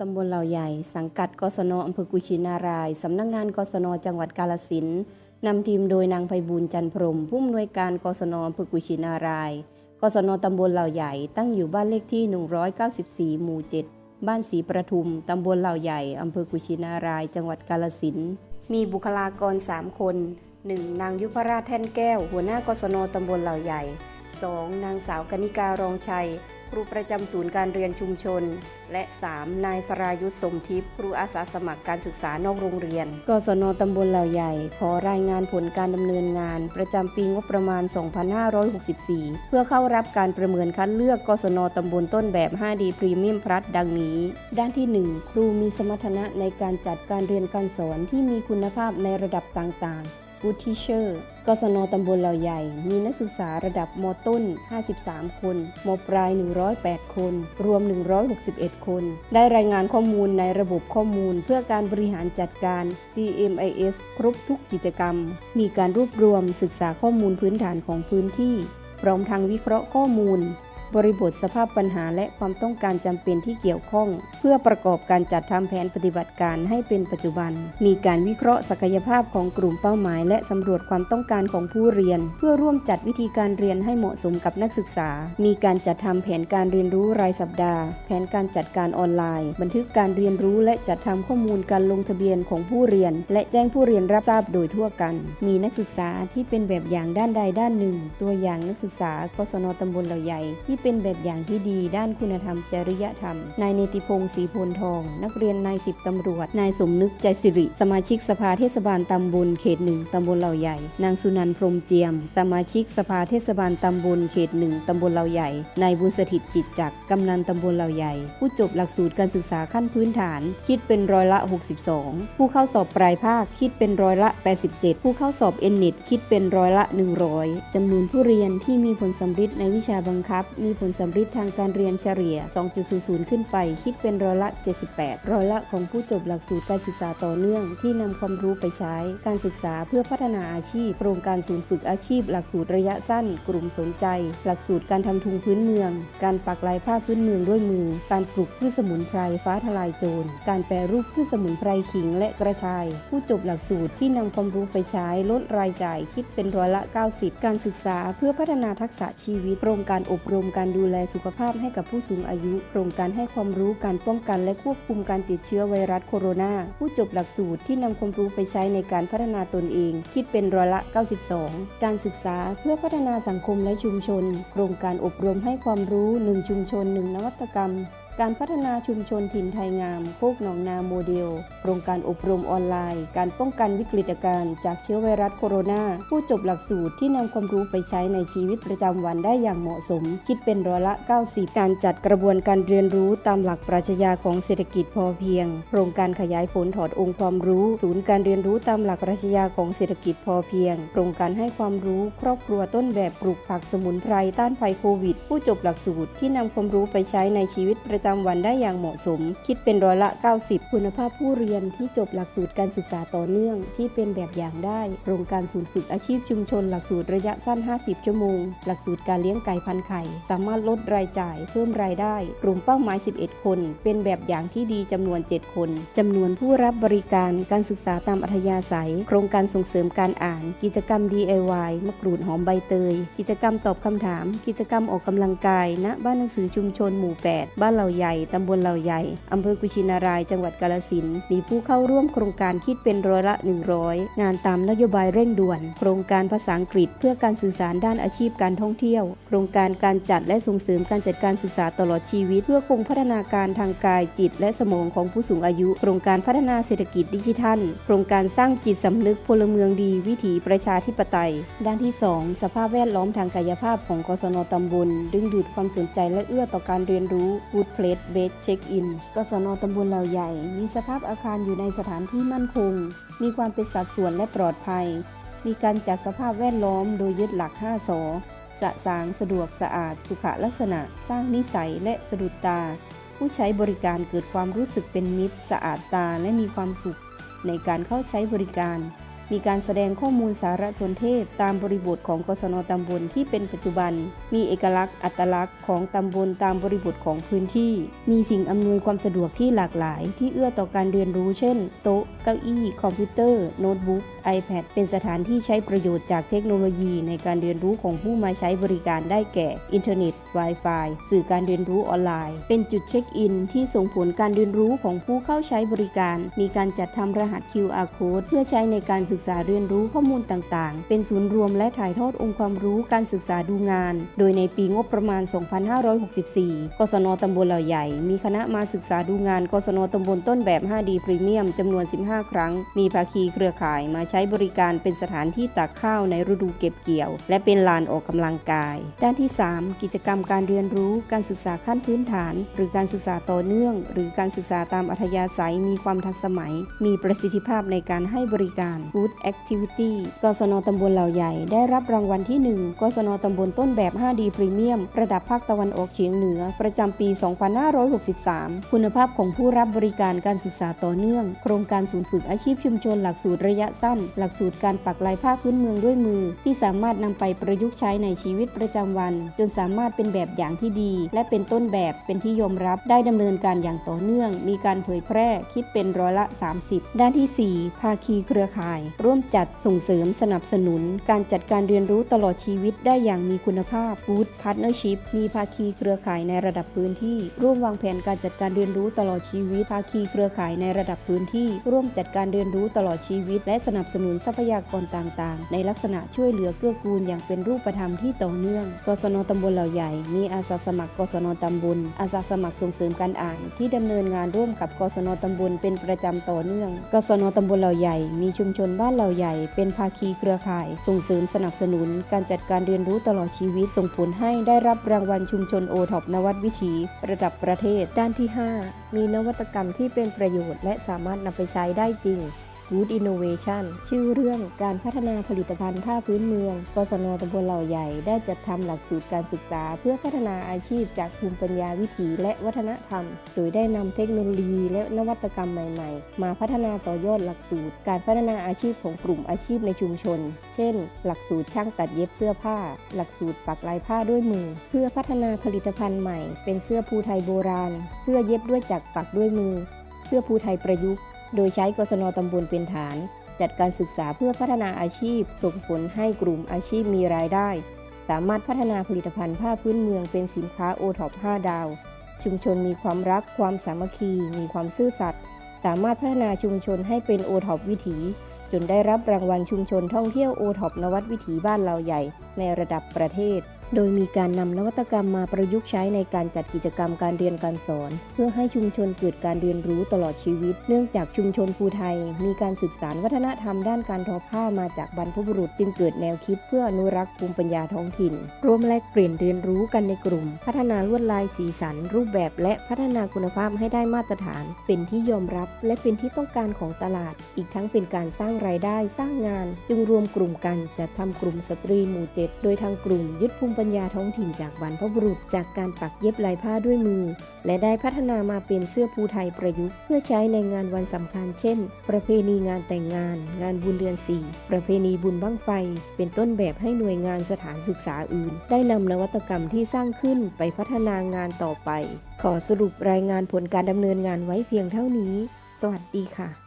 ตำบลเหล่าใหญ่ สังกัดกศนอำเภอกุชินาราย สำนักงานกศนจังหวัดกาลสินนำทีมโดยนางไพบูลจันทร์พรหมผู้อำนวยการกศนอำเภอกุชินาราย กศนตำบลเหล่าใหญ่ ตั้งอยู่บ้านเลขที่ 194 หมู่ 7 บ้านศรีประทุม ตำบลเหล่าใหญ่ อำเภอกุชินาราย จังหวัดกาลสินมีบุคลากร 3 คน 1. นางยุพราชแท่นแก้ว หัวหน้า กศนตำบลเหล่าใหญ่ 2. นางสาวกนิการองชัย รูประจำศูนย์การเรียนชุมชน และ 3. นายสรายุทธสมทิพย์ครูอาสาสมัครการศึกษานอกโรงเรียน กศนตำบลเหล่าใหญ่ ขอรายงานผลการดำเนินงาน ประจำปีงบประมาณ 2564 เพื่อเข้ารับการประเมินคัดเลือกกศนตำบลต้นแบบ 5D พรีเมียมพลัสดังนี้ ด้านที่ 1 ครูมีสมรรถนะในการจัดการเรียนการสอนที่มีคุณภาพในระดับต่างๆ Good Teacher กศนตำบลเหล่าใหญ่ มีนักศึกษาระดับมต้น 53 คน มปลาย 108 คน รวม 161 คน ได้รายงานข้อมูลในระบบข้อมูลเพื่อการบริหารจัดการ DMIS ครบทุกกิจกรรม มีการรวบรวมศึกษาข้อมูลพื้นฐานของพื้นที่ พร้อมทางวิเคราะห์ข้อมูล บริบทสภาพปัญหาและความต้องการจำเป็นที่เกี่ยวข้อง เพื่อประกอบการจัดทำแผนปฏิบัติการให้เป็นปัจจุบัน มีการวิเคราะห์ศักยภาพของกลุ่มเป้าหมาย และสำรวจความต้องการของผู้เรียน เพื่อร่วมจัดวิธีการเรียนให้เหมาะสมกับนักศึกษา มีการจัดทำแผนการเรียนรู้รายสัปดาห์ แผนการจัดการออนไลน์ บันทึกการเรียนรู้และจัดทำข้อมูลการลงทะเบียนของผู้เรียน และแจ้งผู้เรียนรับทราบโดยทั่วกัน มีนักศึกษาที่เป็นแบบอย่างด้านใดด้านหนึ่ง ตัวอย่างนักศึกษากศนตำบลเหล่าใหญ่ที่เป็นแบบอย่างที่ดีด้านคุณธรรมจริยธรรม นายเนติพงศ์ศรีโพนทอง นักเรียนนายสิบตำรวจ นายสมนึกใจสิริ สมาชิกสภาเทศบาลตำบลเขตหนึ่งตำบลเหล่าใหญ่ นางสุนันท์พรมเจียม สมาชิกสภาเทศบาลตำบลเขตหนึ่งตำบลเหล่าใหญ่ นายบุญสถิตจิตจักรกำนันตำบลเหล่าใหญ่ ผู้จบหลักสูตรการศึกษาขั้นพื้นฐาน คิดเป็นร้อยละ 62 ผู้เข้าสอบปลายภาคคิดเป็นร้อยละ 87 ผู้เข้าสอบเอ็นนิตคิดเป็นร้อยละ 100จำนวนผู้เรียนที่มีผลสำฤทธิ์ในวิชาบังคับมีผลสำฤทธิ์ทางการเรียนเฉลี่ย 2.00 ขึ้นไป คิดเป็นร้อยละ 78 ร้อยละของผู้จบหลักสูตรการศึกษาต่อเนื่อง ที่นำความรู้ไปใช้ การศึกษาเพื่อพัฒนาอาชีพ โครงการศูนย์ฝึกอาชีพ หลักสูตรระยะสั้น กลุ่มสนใจ หลักสูตรการทำทุงพื้นเมือง การปักลายผ้าพื้นเมืองด้วยมือ การปลูกพืชสมุนไพรฟ้าทลายโจร การแปรรูปพืชสมุนไพรขิงและกระชาย ผู้จบหลักสูตรที่นำความรู้ไปใช้ลดรายจ่ายคิดเป็นร้อยละ 90 การศึกษาเพื่อพัฒนาทักษะชีวิตโครงการอบรมการดูแลสุขภาพให้กับผู้สูงอายุ โครงการให้ความรู้การป้องกันและควบคุมการติดเชื้อไวรัสโคโรนา ผู้จบหลักสูตรที่นำความรู้ไปใช้ในการพัฒนาตนเอง คิดเป็นร้อยละ 92 การศึกษาเพื่อพัฒนาสังคมและชุมชน โครงการอบรมให้ความรู้ 1 ชุมชน 1 นวัตกรรม การพัฒนาชุมชนถิ่นไทยงามโคกหนองนาโมเดล โครงการอบรมออนไลน์ การป้องกันวิกฤตการณ์จากเชื้อไวรัสโคโรนา ผู้จบหลักสูตรที่นำความรู้ไปใช้ในชีวิตประจำวันได้อย่างเหมาะสม คิดเป็นร้อยละ 90 การจัดกระบวนการเรียนรู้ตามหลักปรัชญาของเศรษฐกิจพอเพียง โครงการขยายผลถอดองค์ความรู้ ศูนย์การเรียนรู้ตามหลักปรัชญาของเศรษฐกิจพอเพียง โครงการให้ความรู้ครอบครัวต้นแบบปลูกผักสมุนไพรต้านภัยโควิด ผู้จบหลักสูตรที่นำความรู้ไปใช้ในชีวิตประจจำวันได้อย่างเหมาะสม คิดเป็นร้อยละ 90 คุณภาพผู้เรียนที่จบหลักสูตรการศึกษาต่อเนื่องที่เป็นแบบอย่างได้ โครงการศูนย์ฝึกอาชีพชุมชน หลักสูตรระยะสั้น 50 ชั่วโมง หลักสูตรการเลี้ยงไก่พันไข่ สามารถลดรายจ่ายเพิ่มรายได้ กลุ่มเป้าหมาย 11 คน เป็นแบบอย่างที่ดีจำนวน 7 คนจำนวนผู้รับบริการการศึกษาตามอัธยาศัย โครงการส่งเสริมการอ่าน กิจกรรม DIY มะกรูดหอมใบเตย กิจกรรมตอบคำถาม กิจกรรมออกกำลังกายณบ้านหนังสือชุมชนหมู่ 8 บ้านเหล่าใหญ่ ตำบลเหล่าใหญ่ อำเภอกุชินาราย จังหวัดกาฬสิน มีผู้เข้าร่วมโครงการคิดเป็นร้อยละ 100 งานตามนโยบายเร่งด่วน โครงการภาษาอังกฤษ เพื่อการสื่อสารด้านอาชีพการท่องเที่ยว โครงการการจัดและส่งเสริมการจัดการศึกษาตลอดชีวิต เพื่อคงพัฒนาการทางกายจิต และสมองของผู้สูงอายุ โครงการพัฒนาเศรษฐกิจดิจิทัล โครงการสร้างจิตสำนึกพลเมืองดี วิถีประชาธิปไตย ด้านที่ 2 สภาพแวดล้อมทางกายภาพของกศนตำบล ดึงดูดความสนใจและเอื้อต่อการเรียนรู้ Good Place Based Check-in กศนตำบลเหล่าใหญ่ มีสภาพอาคารอยู่ในสถานที่มั่นคง มีความเป็นสัดส่วนและปลอดภัย มีการจัดสภาพแวดล้อมโดยยึดหลัก 5สอสะสางสะดวกสะอาด สุขลักษณะ สร้างนิสัยและสะดุดตา ผู้ใช้บริการเกิดความรู้สึกเป็นมิตร สะอาดตาและมีความสุขในการเข้าใช้บริการ มีการแสดงข้อมูลสารสนเทศตามบริบทของกศนตำบลที่เป็นปัจจุบัน มีเอกลักษณ์อัตลักษณ์ของตำบลตามบริบทของพื้นที่ มีสิ่งอำนวยความสะดวกที่หลากหลาย ที่เอื้อต่อการเรียนรู้ เช่น โต๊ะ เก้าอี้ คอมพิวเตอร์ โน้ตบุ๊ก iPad เป็นสถานที่ใช้ประโยชน์จากเทคโนโลยีในการเรียนรู้ของผู้มาใช้บริการได้แก่ อินเทอร์เน็ต Wi-Fi สื่อการเรียนรู้ออนไลน์ เป็นจุดเช็คอิน ที่ส่งผลการเรียนรู้ของผู้เข้าใช้บริการ มีการจัดทำรหัส QR code เพื่อใช้ในการศึกษาเรียนรู้ข้อมูลต่างๆ เป็นศูนย์รวมและถ่ายทอดองค์ความรู้การศึกษาดูงาน โดยในปีงบประมาณ 2564 กศนตำบลเหล่าใหญ่ มีคณะมาศึกษาดูงาน กศนตำบลต้นแบบ 5D พรีเมียมจำนวน 15 ครั้ง มีภาคีเครือข่ายมาใช้บริการเป็นสถานที่ตักข้าวในฤดูเก็บเกี่ยว และเป็นลานออกกำลังกาย ด้านที่ 3 กิจกรรมการเรียนรู้การศึกษาขั้นพื้นฐาน หรือการศึกษาต่อเนื่อง หรือการศึกษาตามอัธยาศัยมีความทันสมัย มีประสิทธิภาพในการให้บริการ Good Activity กศนตำบลเหล่าใหญ่ได้รับรางวัลที่ 1 กศนตำบลต้นแบบ 5D พรีเมียมระดับภาคตะวันออกเฉียงเหนือ ประจำปี 2563 คุณภาพของผู้รับบริการการศึกษาต่อเนื่อง โครงการศูนย์ฝึกอาชีพชุมชนหลักสูตรระยะสั้นหลักสูตรการปักลายผ้าพื้นเมืองด้วยมือ ที่สามารถนำไปประยุกต์ใช้ในชีวิตประจำวัน จนสามารถเป็นแบบอย่างที่ดี และเป็นต้นแบบเป็นที่ยอมรับได้ดำเนินการอย่างต่อเนื่อง มีการเผยแพร่คิดเป็นร้อยละ 30 ด้านที่ 4 ภาคีเครือข่าย ร่วมจัดส่งเสริมสนับสนุน การจัดการเรียนรู้ตลอดชีวิตได้อย่างมีคุณภาพ Good Partnership มีภาคีเครือข่ายในระดับพื้นที่ ร่วมวางแผนการจัดการเรียนรู้ตลอดชีวิต ภาคีเครือข่ายในระดับพื้นที่ ร่วมจัดการเรียนรู้ตลอดชีวิต และสนับสนุนทรัพยากรต่างๆ ในลักษณะช่วยเหลือเกื้อกูลอย่างเป็นรูปธรรมที่ต่อเนื่อง กศนตำบลเหล่าใหญ่ มีอาสาสมัคร กศนตำบล อาสาสมัครส่งเสริมการอ่าน ที่ดำเนินงานร่วมกับ กศนตำบลเป็นประจำต่อเนื่อง กศนตำบลเหล่าใหญ่ มีชุมชนบ้านเหล่าใหญ่ เป็นภาคีเครือข่าย ส่งเสริมสนับสนุน การจัดการเรียนรู้ตลอดชีวิต ส่งผลให้ได้รับรางวัลชุมชนโอท็อปนวัตวิถี ระดับประเทศ ด้านที่ 5 มีนวัตกรรมที่เป็นประโยชน์ และสามารถนำไปใช้ได้จริง Good Innovation ชื่อเรื่องการพัฒนาผลิตภัณฑ์ผ้าพื้นเมือง กศนตำบลเหล่าใหญ่ได้จัดทำหลักสูตรการศึกษา เพื่อพัฒนาอาชีพจากภูมิปัญญาวิถีและวัฒนธรรม โดยได้นำเทคโนโลยีและนวัตกรรมใหม่ๆ มาพัฒนาต่อยอดหลักสูตร การพัฒนาอาชีพของกลุ่มอาชีพในชุมชน เช่น หลักสูตรช่างตัดเย็บเสื้อผ้า หลักสูตรปักลายผ้าด้วยมือ เพื่อพัฒนาผลิตภัณฑ์ใหม่ เป็นเสื้อภูไทยโบราณ เสื้อเย็บด้วยจักรปักด้วยมือ เสื้อภูไทยประยุกต์ โดยใช้กศนตำบลเป็นฐาน จัดการศึกษาเพื่อพัฒนาอาชีพ ส่งผลให้กลุ่มอาชีพมีรายได้ สามารถพัฒนาผลิตภัณฑ์ผ้าพื้นเมืองเป็นสินค้าโอท็อป5ดาว ชุมชนมีความรักความสามัคคี มีความซื่อสัตย์สามารถพัฒนาชุมชนให้เป็นโอท็อปวิถี จนได้รับรางวัลชุมชนท่องเที่ยวโอท็อปนวัดวิถีบ้านเราใหญ่ในระดับประเทศ โดยมีการนำนวัตกรรมมาประยุกต์ใช้ในการจัดกิจกรรมการเรียนการสอน เพื่อให้ชุมชนเกิดการเรียนรู้ตลอดชีวิต เนื่องจากชุมชนภูไทย มีการสืบสานวัฒนธรรมด้านการทอผ้ามาจากบรรพบุรุษจึงเกิดแนวคิดเพื่ออนุรักษ์ภูมิปัญญาท้องถิ่น ร่วมแลกเปลี่ยนเรียนรู้กันในกลุ่ม พัฒนาลวดลายสีสัน รูปแบบ และพัฒนาคุณภาพให้ได้มาตรฐาน เป็นที่ยอมรับ และเป็นที่ต้องการของตลาด อีกทั้งเป็นการสร้างรายได้สร้างงาน จึงรวมกลุ่มกันจัดทำกลุ่มสตรีหมู่เจ็ดโดยทางกลุ่มยึดภูมิปัญญาท้องถิ่นจากบรรพบุรุษ จากการปักเย็บลายผ้าด้วยมือ และได้พัฒนามาเป็นเสื้อภูไทยประยุกต์ เพื่อใช้ในงานวันสำคัญ เช่น ประเพณีงานแต่งงาน งานบุญเดือนสี่ประเพณีบุญบั้งไฟ เป็นต้นแบบให้หน่วยงานสถานศึกษาอื่น ได้นำนวัตกรรมที่สร้างขึ้นไปพัฒนางานต่อไป ขอสรุปรายงานผลการดำเนินงานไว้เพียงเท่านี้ สวัสดีค่ะ